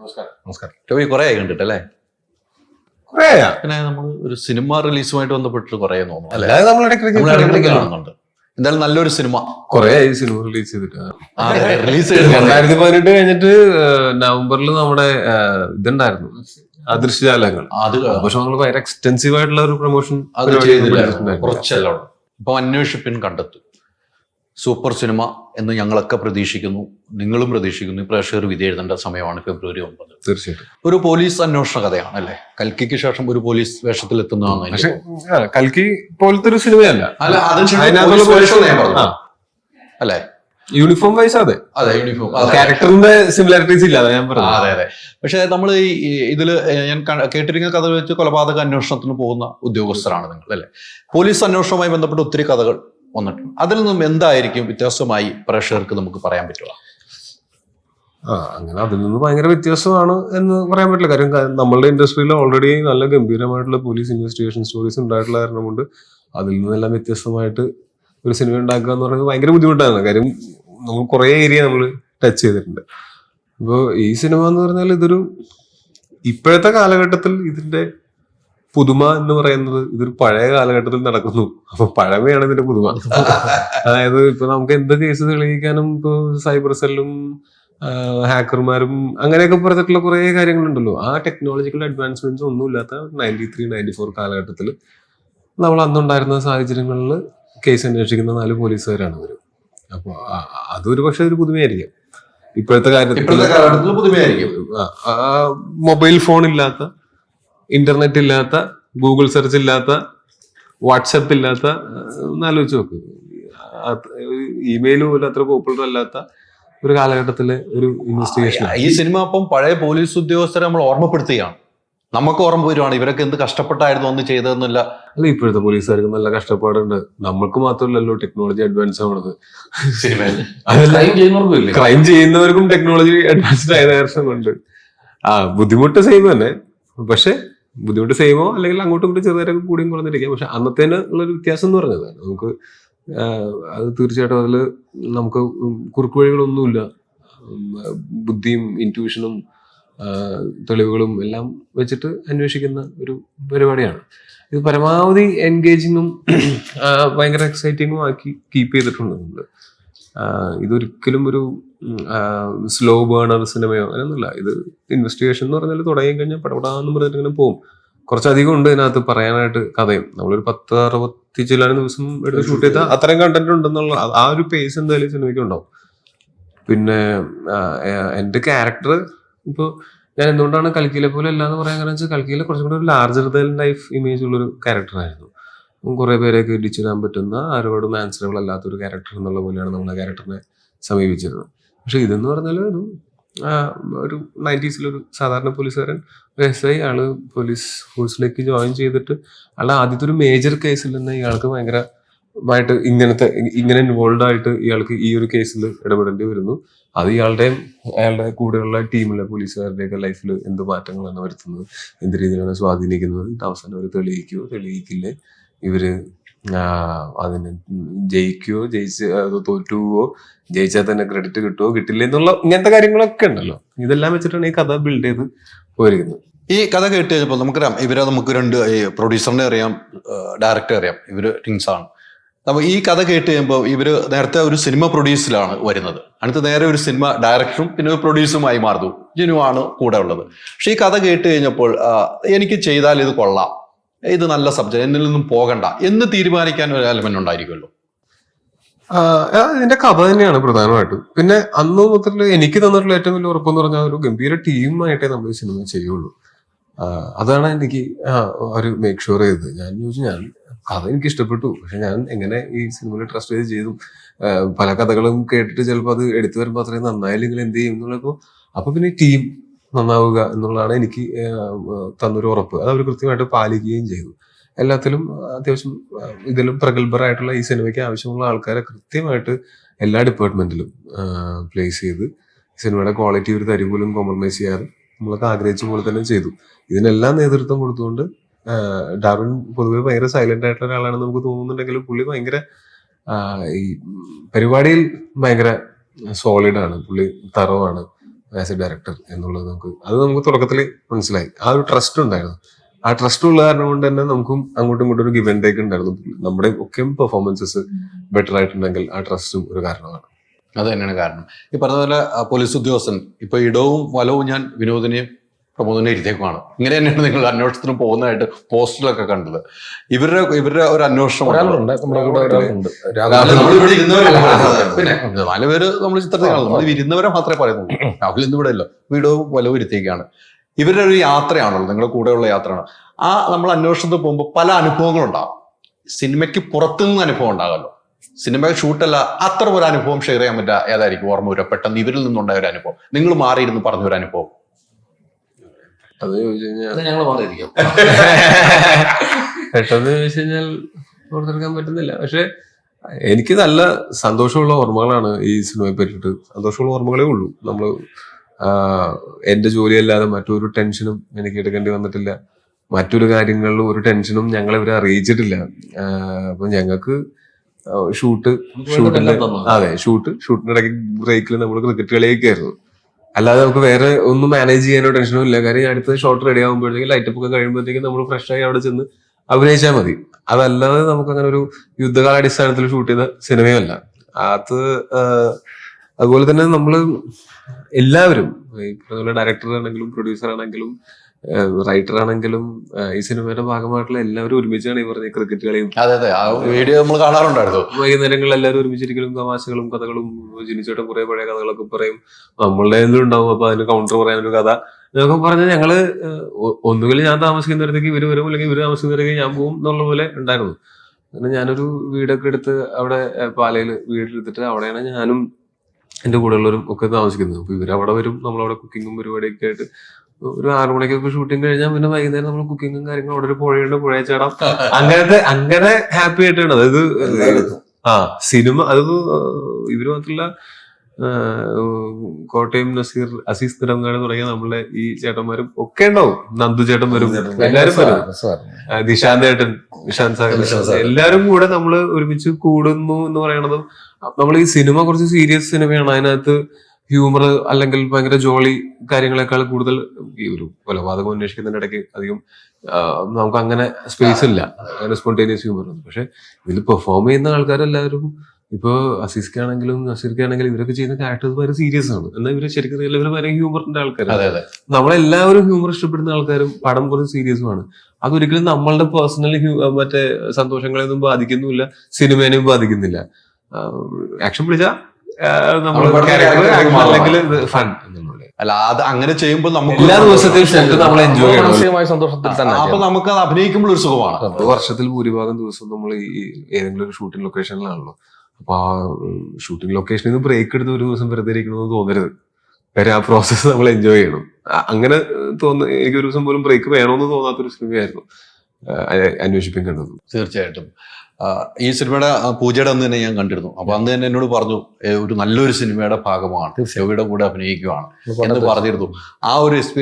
നമസ്കാരം. ടോബി കുറെ ആയി കണ്ടിട്ടല്ലേ പിന്നെ നമ്മൾ ഒരു സിനിമ റിലീസുമായിട്ട് ബന്ധപ്പെട്ടിട്ട് കുറെ തോന്നുന്നു. അല്ലാതെ നമ്മൾ ഇടയ്ക്കിടയ്ക്ക് നമ്മൾ കാണുന്നുണ്ട് എന്തായാലും നല്ലൊരു സിനിമ. കൊറേ ആയി സിനിമ റിലീസ് ചെയ്തിട്ട്. റിലീസ് രണ്ടായിരത്തി പതിനെട്ട് കഴിഞ്ഞിട്ട് നവംബറിൽ നമ്മുടെ ഇതുണ്ടായിരുന്നു. അദൃശ്യജാലങ്ങൾ അത് പക്ഷെ നമ്മൾ ഭയങ്കര എക്സ്റ്റെൻസീവ് ആയിട്ടുള്ള ഒരു പ്രൊമോഷൻ അത് ചെയ്തില്ല കുറച്ചെല്ലാം ഇപ്പൊ അന്വേഷിപ്പിൻ കണ്ടെത്തും. സൂപ്പർ സിനിമ എന്ന് ഞങ്ങളൊക്കെ പ്രതീക്ഷിക്കുന്നു. നിങ്ങളും പ്രതീക്ഷിക്കുന്നു. ഈ പ്രേക്ഷകർ വിധി എഴുതേണ്ട സമയമാണ് ഫെബ്രുവരി ഒമ്പത്. തീർച്ചയായിട്ടും. ഒരു പോലീസ് അന്വേഷണ കഥയാണ് അല്ലേ? കൽക്കിക്ക് ശേഷം ഒരു പോലീസ് വേഷത്തിൽ എത്തുന്നതാണ് പക്ഷെ കൽക്കി പോലത്തെ ഒരു സിനിമയല്ല. അല്ല. അല്ലേ? യൂണിഫോം വൈസ് അതെ. അതെ യൂണിഫോം. ക്യാരക്ടറിന്റെ സിമിലാരിറ്റീസ് ഇല്ല അതാ ഞാൻ പറഞ്ഞു അതെ അതെ. പക്ഷെ നമ്മൾ ഈ ഇതിൽ ഇതിൽ ഞാൻ കേട്ടിരിക്കുന്ന കഥ വെച്ച് കൊലപാതക അന്വേഷണത്തിന് പോകുന്ന ഉദ്യോഗസ്ഥരാണ് നിങ്ങൾ അല്ലെ? പോലീസ് അന്വേഷണവുമായി ബന്ധപ്പെട്ട് ഒത്തിരി കഥകൾ വന്നിട്ടുണ്ട്. അതിൽ നിന്നും എന്തായിരിക്കും വ്യത്യാസമായി പ്രേക്ഷകർക്ക് നമുക്ക് പറയാൻ പറ്റുക? ആ അങ്ങനെ അതിൽ നിന്ന് ഭയങ്കര വ്യത്യാസമാണ് എന്ന് പറയാൻ പറ്റില്ല. കാര്യം നമ്മളുടെ ഇൻഡസ്ട്രിയിൽ ഓൾറെഡി നല്ല ഗംഭീരമായിട്ടുള്ള പോലീസ് ഇൻവെസ്റ്റിഗേഷൻ സ്റ്റോറീസ് ഉണ്ടായിട്ടുള്ള കാരണം കൊണ്ട് അതിൽ നിന്നെല്ലാം വ്യത്യസ്തമായിട്ട് ഒരു സിനിമ ഉണ്ടാക്കുക എന്ന് പറയുന്നത് ഭയങ്കര ബുദ്ധിമുട്ടാണ്. കാര്യം നമ്മൾ കുറേ ഏരിയ നമ്മൾ ടച്ച് ചെയ്തിട്ടുണ്ട്. അപ്പോൾ ഈ സിനിമ എന്ന് പറഞ്ഞാൽ ഇതൊരു ഇപ്പോഴത്തെ കാലഘട്ടത്തിൽ ഇതിന്റെ പുതുമ എന്ന് പറയുന്നത് ഇതൊരു പഴയ കാലഘട്ടത്തിൽ നടക്കുന്നു. അപ്പൊ പഴമയാണ് ഇതിന്റെ പുതുമ. അതായത് ഇപ്പൊ നമുക്ക് എന്ത് കേസ് തെളിയിക്കാനും ഇപ്പൊ സൈബർ സെല്ലും ഹാക്കർമാരും അങ്ങനെയൊക്കെ പറഞ്ഞിട്ടുള്ള കുറെ കാര്യങ്ങളുണ്ടല്ലോ. ആ ടെക്നോളജിക്കൽ അഡ്വാൻസ്മെന്റ്സ് ഒന്നും ഇല്ലാത്ത നയന്റി ത്രീ നയന്റി ഫോർ കാലഘട്ടത്തിൽ നമ്മൾ അന്നുണ്ടായിരുന്ന സാഹചര്യങ്ങളിൽ കേസ് അന്വേഷിക്കുന്ന നാല് പോലീസുകാരാണ് അവർ അപ്പോൾ അതൊരു പക്ഷെ ഒരു പുതുമയായിരിക്കും. ഇപ്പോഴത്തെ കാര്യത്തിൽ മൊബൈൽ ഫോൺ ഇല്ലാത്ത ഇന്റർനെറ്റ് ഇല്ലാത്ത ഗൂഗിൾ സെർച്ച് ഇല്ലാത്ത വാട്സപ്പ് ഇല്ലാത്ത എന്നാലോചിച്ച് നോക്ക്. ഇമെയിൽ പോലും അത്ര പോപ്പുലർ അല്ലാത്ത ഒരു കാലഘട്ടത്തിലെ ഒരു ഇൻവെസ്റ്റിഗേഷൻ ഈ സിനിമ അപ്പം പഴയ പോലീസ് ഉദ്യോഗസ്ഥരെ നമ്മൾ ഓർമ്മപ്പെടുത്തുകയാണ്. നമുക്ക് ഓർമ്മ വരുവാണ് ഇവരൊക്കെ എന്ത് കഷ്ടപ്പെട്ടായിരുന്നു ഒന്ന് ചെയ്തതെന്നില്ല അല്ല ഇപ്പോഴത്തെ പോലീസുകാർക്ക് നല്ല കഷ്ടപ്പാടുണ്ട്. നമ്മൾക്ക് മാത്രമല്ലല്ലോ ടെക്നോളജി അഡ്വാൻസ് ആവണത്. സിനിമയിൽ ക്രൈം ചെയ്യുന്നവർക്കും ടെക്നോളജി അഡ്വാൻസ്ഡ് ആയ കൊണ്ട് ആ ബുദ്ധിമുട്ട് സെയിം തന്നെ. പക്ഷെ ബുദ്ധിമുട്ട് സെയിമോ അല്ലെങ്കിൽ അങ്ങോട്ടും ഇങ്ങോട്ടും ചെറുതായിട്ടൊക്കെ കൂടിയും കുറഞ്ഞിരിക്കാം. പക്ഷെ അന്നത്തേന് ഉള്ളൊരു വ്യത്യാസം എന്ന് പറഞ്ഞത് നമുക്ക് അത് തീർച്ചയായിട്ടും അതിൽ നമുക്ക് കുറുക്ക് വഴികളൊന്നുമില്ല. ബുദ്ധിയും ഇന്റ്യൂഷനും തെളിവുകളും എല്ലാം വെച്ചിട്ട് അന്വേഷിക്കുന്ന ഒരു പരിപാടിയാണ്. ഇത് പരമാവധി എൻഗേജിങ്ങും ഭയങ്കര എക്സൈറ്റിങ്ങും ആക്കി കീപ്പ് ചെയ്തിട്ടുണ്ട്. നമ്മൾ ഇതൊരിക്കലും ഒരു സ്ലോ ബേണർ സിനിമയോ അങ്ങനെയൊന്നുമില്ല. ഇത് ഇൻവെസ്റ്റിഗേഷൻ എന്ന് പറഞ്ഞാൽ തുടങ്ങി കഴിഞ്ഞാൽ പടപടാന്ന് പറഞ്ഞിട്ട് ഇങ്ങനെ പോകും കുറച്ചധികം ഉണ്ട് ഇതിനകത്ത് പറയാനായിട്ട് കഥയും. നമ്മളൊരു പത്ത് അറുപത്തി ചില്ലാനും ദിവസം എടുത്ത് ഷൂട്ട് ചെയ്താൽ അത്രയും കണ്ടന്റ് ഉണ്ടെന്നുള്ള ആ- ഒരു പേസ് എന്തായാലും സിനിമയ്ക്ക് ഉണ്ടാവും. പിന്നെ എന്റെ ക്യാരക്ടർ ഇപ്പോൾ ഞാൻ എന്തുകൊണ്ടാണ് കൽക്കിയിലെ പോലെ അല്ല എന്ന് പറയാൻ കാരണം വെച്ചാൽ കൽക്കിയിലെ കുറച്ചും കൂടി ഒരു ലാർജർ ദൻ ലൈഫ് ഇമേജ് ഉള്ളൊരു ക്യാരക്ടറായിരുന്നു കുറെ പേരെയൊക്കെ ഇടിച്ചിടാൻ പറ്റുന്ന ആരോടും ആൻസറബിൾ അല്ലാത്ത ഒരു ക്യാരക്ടർ എന്നുള്ള പോലെയാണ് നമ്മൾ ആ ക്യാരക്ടറിനെ സമീപിച്ചിരുന്നത്. പക്ഷെ ഇതെന്ന് പറഞ്ഞാൽ ഒരു ഒരു നയന്റീസിലൊരു സാധാരണ പോലീസുകാരൻ എസ് ഐ ആൾ പോലീസ് ഫോഴ്സിലേക്ക് ജോയിൻ ചെയ്തിട്ട് അയാൾ ആദ്യത്തെ ഒരു മേജർ കേസിൽ നിന്ന് ഇയാൾക്ക് ഭയങ്കരമായിട്ട് ഇങ്ങനത്തെ ഇങ്ങനെ ഇൻവോൾവ് ആയിട്ട് ഇയാൾക്ക് ഈ ഒരു കേസിൽ ഇടപെടേണ്ടി വരുന്നു. അത് ഇയാളുടെയും അയാളുടെ കൂടെയുള്ള ടീമിലെ പോലീസുകാരുടെയൊക്കെ ലൈഫിൽ എന്ത് മാറ്റങ്ങളാണ് വരുത്തുന്നത്? എന്ത് രീതിയിലാണ് സ്വാധീനിക്കുന്നത്? അവസാനം അവർ തെളിയിക്കുകയോ തെളിയിക്കില്ലേ? ഇവർ ആ, അതിന് ജയിക്കുകയോ ജയിച്ച് തോറ്റുവോ ജയിച്ചാൽ തന്നെ ക്രെഡിറ്റ് കിട്ടുമോ കിട്ടില്ല എന്നുള്ള ഇങ്ങനത്തെ കാര്യങ്ങളൊക്കെ ഉണ്ടല്ലോ. ഇതെല്ലാം വെച്ചിട്ടാണ് ഈ കഥ ബിൽഡ് ചെയ്ത് പോയിരിക്കുന്നത്. ഈ കഥ കേട്ട് കഴിഞ്ഞപ്പോൾ നമുക്കറിയാം ഇവരെ നമുക്ക് രണ്ട് ഈ പ്രൊഡ്യൂസറിനെ അറിയാം ഡയറക്ടറെ അറിയാം. ഇവർ ടിങ്സ് ആണ്. അപ്പൊ ഈ കഥ കേട്ട് കഴിയുമ്പോൾ ഇവർ നേരത്തെ ഒരു സിനിമ പ്രൊഡ്യൂസിലാണ് വരുന്നത്. അടുത്ത് നേരെ ഒരു സിനിമ ഡയറക്ടറും പിന്നെ ഒരു പ്രൊഡ്യൂസറുമായി മാറുന്നു. ജിനുവാണ് കൂടെ ഉള്ളത്. പക്ഷെ ഈ കഥ കേട്ട് കഴിഞ്ഞപ്പോൾ എനിക്ക് ചെയ്താൽ ഇത് കൊള്ളാം. ഇത് നല്ല സബ്ജക്ട് എന്നിൽ നിന്നും പോകണ്ട. എന്ന് തീരുമാനിക്കാൻ ഒരു എലമെന്റ് ഉണ്ടായിരിക്കുമല്ലോ. ഇതിന്റെ കഥ തന്നെയാണ് പ്രധാനമായിട്ടും. പിന്നെ അന്ന് മുതൽ എനിക്ക് തന്നിട്ടുള്ള ഏറ്റവും വലിയ ഉറപ്പെന്ന് പറഞ്ഞാൽ ഒരു ഗംഭീര ടീമായിട്ടേ നമ്മൾ സിനിമ ചെയ്യുള്ളൂ. അതാണ് എനിക്ക് ഒരു മേക്ക് ഷുവർ ചെയ്തത്. ഞാൻ ചോദിച്ചു ഞാൻ കഥ എനിക്ക് ഇഷ്ടപ്പെട്ടു. പക്ഷെ ഞാൻ എങ്ങനെ ഈ സിനിമയിൽ ട്രസ്റ്റ് ചെയ്ത് ചെയ്തു പല കഥകളും കേട്ടിട്ട് ചിലപ്പോൾ അത് എടുത്തു വരുമ്പോൾ അത്രയും നന്നായില്ലെങ്കിൽ എന്ത് ചെയ്യും എന്നുള്ളപ്പോൾ അപ്പൊ പിന്നെ ടീം നന്നാവുക എന്നുള്ളതാണ് എനിക്ക് തന്നൊരു ഉറപ്പ്. അത് അവർ കൃത്യമായിട്ട് പാലിക്കുകയും ചെയ്തു. എല്ലാത്തിലും അത്യാവശ്യം ഇതിലും പ്രഗത്ഭരായിട്ടുള്ള ഈ സിനിമയ്ക്ക് ആവശ്യമുള്ള ആൾക്കാരെ കൃത്യമായിട്ട് എല്ലാ ഡിപ്പാർട്ട്മെന്റിലും പ്ലേസ് ചെയ്ത് സിനിമയുടെ ക്വാളിറ്റി ഒരു തരി പോലും കോംപ്രമൈസ് ചെയ്യാതെ നമ്മളൊക്കെ ആഗ്രഹിച്ച പോലെ തന്നെ ചെയ്തു. ഇതിനെല്ലാം നേതൃത്വം കൊടുത്തുകൊണ്ട് ഡാർവിൻ പൊതുവെ ഭയങ്കര സൈലന്റ് ആയിട്ടുള്ള ഒരാളാണെന്ന് നമുക്ക് തോന്നുന്നുണ്ടെങ്കിലും പുള്ളി ഭയങ്കര ഈ പരിപാടിയിൽ ഭയങ്കര സോളിഡാണ് പുള്ളി തറവാണ്. ആസ് എ ഡയറക്ടർ എന്നുള്ളത് നമുക്ക് അത് നമുക്ക് തുടക്കത്തിൽ മനസ്സിലായി. ആ ഒരു ട്രസ്റ്റ് ഉണ്ടായിരുന്നു. ആ ട്രസ്റ്റ് ഉള്ള കാരണം കൊണ്ട് തന്നെ നമുക്കും അങ്ങോട്ടും ഇങ്ങോട്ടും ഒരു ഗിവൻ ടേക്ക് ഉണ്ടായിരുന്നു. നമ്മുടെ ഒക്കെ പെർഫോമൻസസ് ബെറ്റർ ആയിട്ടുണ്ടെങ്കിൽ ആ ട്രസ്റ്റും ഒരു കാരണമാണ്. അത് തന്നെയാണ് കാരണം. ഈ പറഞ്ഞ പോലെ പോലീസ് ഉദ്യോഗസ്ഥൻ ഇപ്പൊ ഇടവും വലവും ഞാൻ വിനോദിനെയും പ്രമോദിനെ ഇരുത്തേക്കുമാണ് ഇങ്ങനെ തന്നെയാണ് നിങ്ങൾ അന്വേഷണത്തിന് പോകുന്നതായിട്ട് പോസ്റ്ററിലൊക്കെ കണ്ടത്. ഇവരുടെ ഇവരുടെ ഒരു അന്വേഷണം. പിന്നെ നാല് പേര് നമ്മൾ ചിത്രത്തിൽ കാണുന്നു. നമ്മൾ ഇരുന്നവരെ മാത്രമേ പറയുന്നുള്ളൂ. രാഹുൽ ഇന്ന് ഇവിടെ അല്ല വീട് വലവ് ഇരുത്തേക്കാണ് ഇവരുടെ ഒരു യാത്രയാണല്ലോ നിങ്ങളുടെ കൂടെയുള്ള യാത്രയാണ്. ആ നമ്മൾ അന്വേഷണത്തിൽ പോകുമ്പോൾ പല അനുഭവങ്ങളുണ്ടാകും സിനിമയ്ക്ക് പുറത്തു നിന്ന് അനുഭവം ഉണ്ടാകുമല്ലോ. സിനിമ ഷൂട്ടല്ല അത്ര ഒരു അനുഭവം ഷെയർ ചെയ്യാൻ പറ്റുക ഏതായിരിക്കും ഓർമ്മ വരിക? പെട്ടെന്ന് ഇവരിൽ നിന്നുണ്ടായ ഒരു അനുഭവം. നിങ്ങൾ മാറിയിരുന്ന് പറഞ്ഞ ഒരു അനുഭവം. അത് ചോദിച്ചു കഴിഞ്ഞാൽ ഞങ്ങൾ പെട്ടെന്ന് ചോദിച്ചു കഴിഞ്ഞാൽ ഓർത്തെടുക്കാൻ പറ്റുന്നില്ല. പക്ഷെ എനിക്ക് നല്ല സന്തോഷമുള്ള ഓർമ്മകളാണ് ഈ സിനിമയെ പറ്റിയിട്ട്. സന്തോഷമുള്ള ഓർമ്മകളേ ഉള്ളൂ. നമ്മൾ എന്റെ ജോലിയല്ലാതെ മറ്റൊരു ടെൻഷനും എനിക്ക് എടുക്കേണ്ടി വന്നിട്ടില്ല. മറ്റൊരു കാര്യങ്ങളിലും ഒരു ടെൻഷനും ഞങ്ങൾ ഇവരെ അറിയിച്ചിട്ടില്ല. അപ്പൊ ഞങ്ങൾക്ക് ഷൂട്ട് ഷൂട്ടിന്റെ അതെ ഷൂട്ട് ഷൂട്ടിന്റെ ഇടയ്ക്ക് ബ്രേക്കിൽ നമ്മൾ ക്രിക്കറ്റ് കളിയൊക്കെയായിരുന്നു. അല്ലാതെ നമുക്ക് വേറെ ഒന്നും മാനേജ് ചെയ്യാനോ ടെൻഷനോ ഇല്ല. കാര്യം അടുത്ത ഷോട്ട് റെഡി ആകുമ്പോഴത്തേക്കും ലൈറ്റപ്പ് ഒക്കെ കഴിയുമ്പോഴത്തേക്കും നമ്മൾ ഫ്രഷ് ആയി അവിടെ ചെന്ന് അഭിനയിച്ചാൽ മതി. അതല്ലാതെ നമുക്ക് അങ്ങനെ ഒരു യുദ്ധകാല അടിസ്ഥാനത്തിൽ ഷൂട്ട് ചെയ്ത സിനിമയല്ല അത് അതുപോലെ തന്നെ നമ്മൾ എല്ലാവരും ഡയറക്ടർ ആണെങ്കിലും പ്രൊഡ്യൂസർ ആണെങ്കിലും റൈറ്റർ ആണെങ്കിലും ഈ സിനിമയുടെ ഭാഗമായിട്ടുള്ള എല്ലാവരും ഒരുമിച്ചാണ് ഈ പറഞ്ഞ ക്രിക്കറ്റ് കളിയും അതെ അതെ. ആ വീഡിയോ നമ്മൾ കാണാറുണ്ടായിരുന്നു. വൈകുന്നേരങ്ങളിൽ എല്ലാവരും ഒരുമിച്ചിരിക്കലും തമാശകളും കഥകളും ജിനിച്ചേട്ടൻ കുറെ പഴയ കഥകളൊക്കെ പറയും. നമ്മളുടെ ഉണ്ടാവും അപ്പൊ അതിന് കൗണ്ടർ പറയാനൊരു കഥ. ഇതൊക്കെ പറഞ്ഞാൽ ഞങ്ങൾ ഒന്നുകിൽ ഞാൻ താമസിക്കുന്നിടത്തേക്ക് ഇവർ വരും അല്ലെങ്കിൽ ഇവർ താമസിക്കുന്നിടത്തേക്ക് ഞാൻ പോകും എന്നുള്ള പോലെ ഉണ്ടായിരുന്നു. അങ്ങനെ ഞാനൊരു വീടൊക്കെ എടുത്ത് അവിടെ പാലയിൽ വീടെടുത്തിട്ട് അവിടെയാണ് ഞാനും എന്റെ കൂടെയുള്ളവരും ഒക്കെ താമസിക്കുന്നത്. അപ്പൊ ഇവരവിടെ വരും നമ്മളവിടെ കുക്കിങ്ങും പരിപാടിയൊക്കെ ആയിട്ട് ഒരു ആറു മണിക്കൊക്കെ ഷൂട്ടിംഗ് കഴിഞ്ഞാൽ പിന്നെ വൈകുന്നേരം നമ്മൾ കുക്കിങ്ങും കാര്യങ്ങളും അവിടെ ഒരു പുഴയുണ്ട് പുഴയെ ചേടാം. അങ്ങനത്തെ അങ്ങനെ ഹാപ്പി ആയിട്ടാണ്. അതായത് ആ സിനിമ അത് ഇവർ മാത്രല്ല കോട്ടയം നസീർ അസീസ് തിരങ്ങാട് തുടങ്ങിയ നമ്മളെ ഈ ചേട്ടന്മാരും ഒക്കെ ഉണ്ടാവും. നന്ദു ചേട്ടൻ വരും എല്ലാരും വരും. നിഷാന്ത് ചേട്ടൻ നിഷാന്ത് സാഗർ. എല്ലാരും കൂടെ നമ്മൾ ഒരുമിച്ച് കൂടുന്നു എന്ന് പറയണതും നമ്മൾ ഈ സിനിമ കുറച്ച് സീരിയസ് സിനിമയാണ് അതിനകത്ത് ഹ്യൂമർ അല്ലെങ്കിൽ ഭയങ്കര ജോളി കാര്യങ്ങളെക്കാൾ കൂടുതൽ ഈ ഒരു കൊലപാതകം അന്വേഷിക്കുന്നതിന്റെ ഇടയ്ക്ക് അധികം നമുക്ക് അങ്ങനെ സ്പേസ് ഇല്ല. അങ്ങനെ സ്പോണ്ടേനിയസ് ഹ്യൂമർ ഒന്നും പക്ഷെ ഇതിൽ പെർഫോം ചെയ്യുന്ന ആൾക്കാരെല്ലാവരും ഇപ്പൊ അസീസ്ക്കാണെങ്കിലും നസീർക്കാണെങ്കിലും ഇവരൊക്കെ ചെയ്യുന്ന ക്യാരക്ടേഴ്സ് വളരെ സീരിയസ് ആണ്. എന്നാൽ ഇവർ ശരിക്കും ഇവർ വരെ ഹ്യൂമറിന്റെ ആൾക്കാരാണ്. നമ്മളെല്ലാവരും ഹ്യൂമർ ഇഷ്ടപ്പെടുന്ന ആൾക്കാരും പടം കുറച്ച് സീരിയസുമാണ് അതൊരിക്കലും നമ്മളുടെ പേഴ്സണൽ മറ്റേ സന്തോഷങ്ങളെയൊന്നും ബാധിക്കുന്നില്ല സിനിമേനെയും ബാധിക്കുന്നില്ല. ആക്ഷൻ പിടിച്ച നമ്മൾ. അല്ലെങ്കിൽ ഫൺ എന്നുള്ളത് അല്ല അത് അങ്ങനെ ചെയ്യുമ്പോൾ നമുക്ക് എല്ലാ ദിവസത്തെയും നമ്മൾ എൻജോയ് സന്തോഷത്തിൽ തന്നെ അപ്പൊ നമുക്ക് അത് അഭിനയിക്കുമ്പോൾ ഒരു സുഖമാണ്. വർഷത്തിൽ ഭൂരിഭാഗം ദിവസം നമ്മൾ ഈ ഏതെങ്കിലും ഒരു ഷൂട്ടിംഗ് ലൊക്കേഷനിലാണല്ലോ അപ്പൊ ആ ഷൂട്ടിംഗ് ലൊക്കേഷനിൽ നിന്ന് ബ്രേക്ക് എടുത്ത് ഒരു ദിവസം വെറുതെ ഇരിക്കണമെന്ന് തോന്നരുത്. കാര്യം ആ പ്രോസസ്സ് നമ്മൾ എൻജോയ് ചെയ്യണം. അങ്ങനെ തോന്നുന്നു എനിക്ക് ഒരു ദിവസം പോലും ബ്രേക്ക് വേണമെന്ന് തോന്നാത്തൊരു സിനിമയായിരുന്നു അന്വേഷിപ്പിക്കേണ്ടത്. തീർച്ചയായിട്ടും. ഈ സിനിമയുടെ പൂജയുടെ അന്ന് തന്നെ ഞാൻ കണ്ടിരുന്നു. അപ്പൊ അന്ന് തന്നെ എന്നോട് പറഞ്ഞു ഒരു നല്ലൊരു സിനിമയുടെ ഭാഗമാണ്. രവിയുടെ കൂടെ അഭിനയിക്കുവാണ്. എന്ന് പറഞ്ഞിരുന്നു. ആ ഒരു